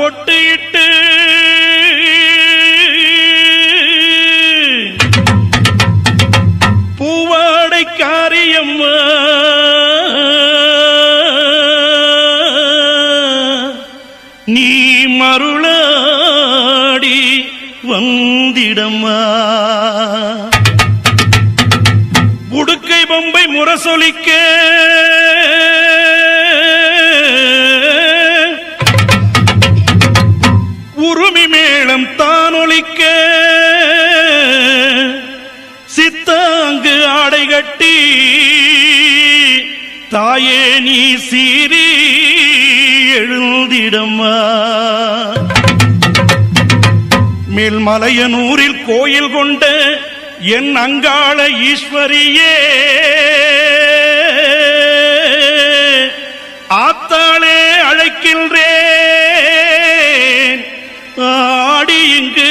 பொட்டு இட்டு பூவாடை காரியம்மா நீ மருளாடி வந்திடம்மா. உடுக்கை பொம்பை முரசொலிக்க. தானொலிக்க சித்தாங்கு ஆடை கட்டி தாயே நீ சீரி எழுந்திடம்மா. மேல்மலையனூரில் கோயில் கொண்ட என் அங்காள ஈஸ்வரியே ஆத்தாளே அழைக்கின்றேன். ஆடி இங்கு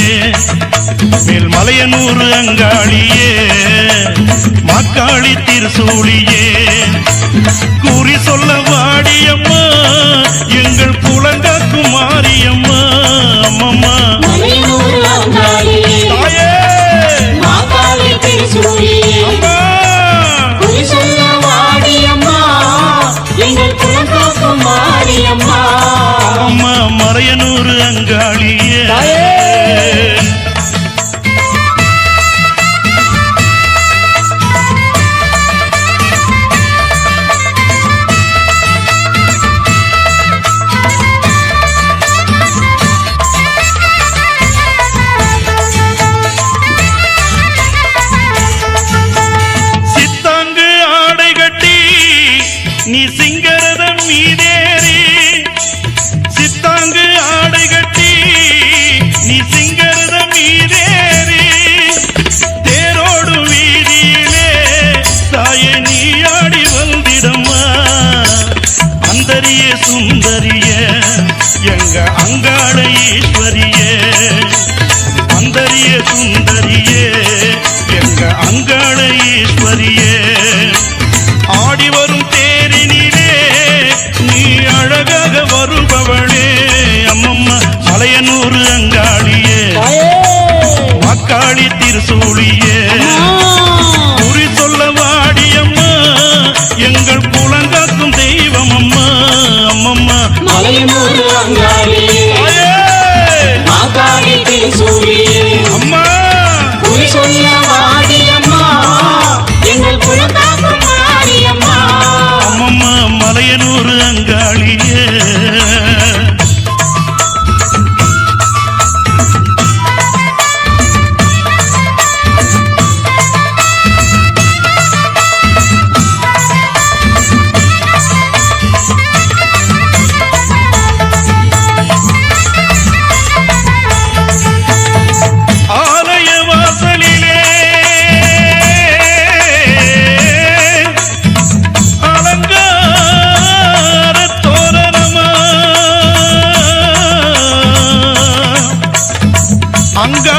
மேல் மலையனூர் அங்காளியே மாக்காளி திருசூழியே. கூறி சொல்ல வாடியம்மா எங்க சுந்தரிய எங்க அங்காள ஈஸ்வரியே அந்தரிய சுந்தரியே எங்க அங்காள ஈஸ்வரியே ஆடி வரும் தேரினிலே நீ அழகாக வருபவளே அம்மம்மா மலையனூர் அங்காளியே. மக்காளி திருசூழியே தலைமுறு அங்காளி. மாகாணி பேசூரி அம்மா. குறி சொல்ல மலையனூர் அங்காளி.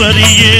ஈஸ்வரியே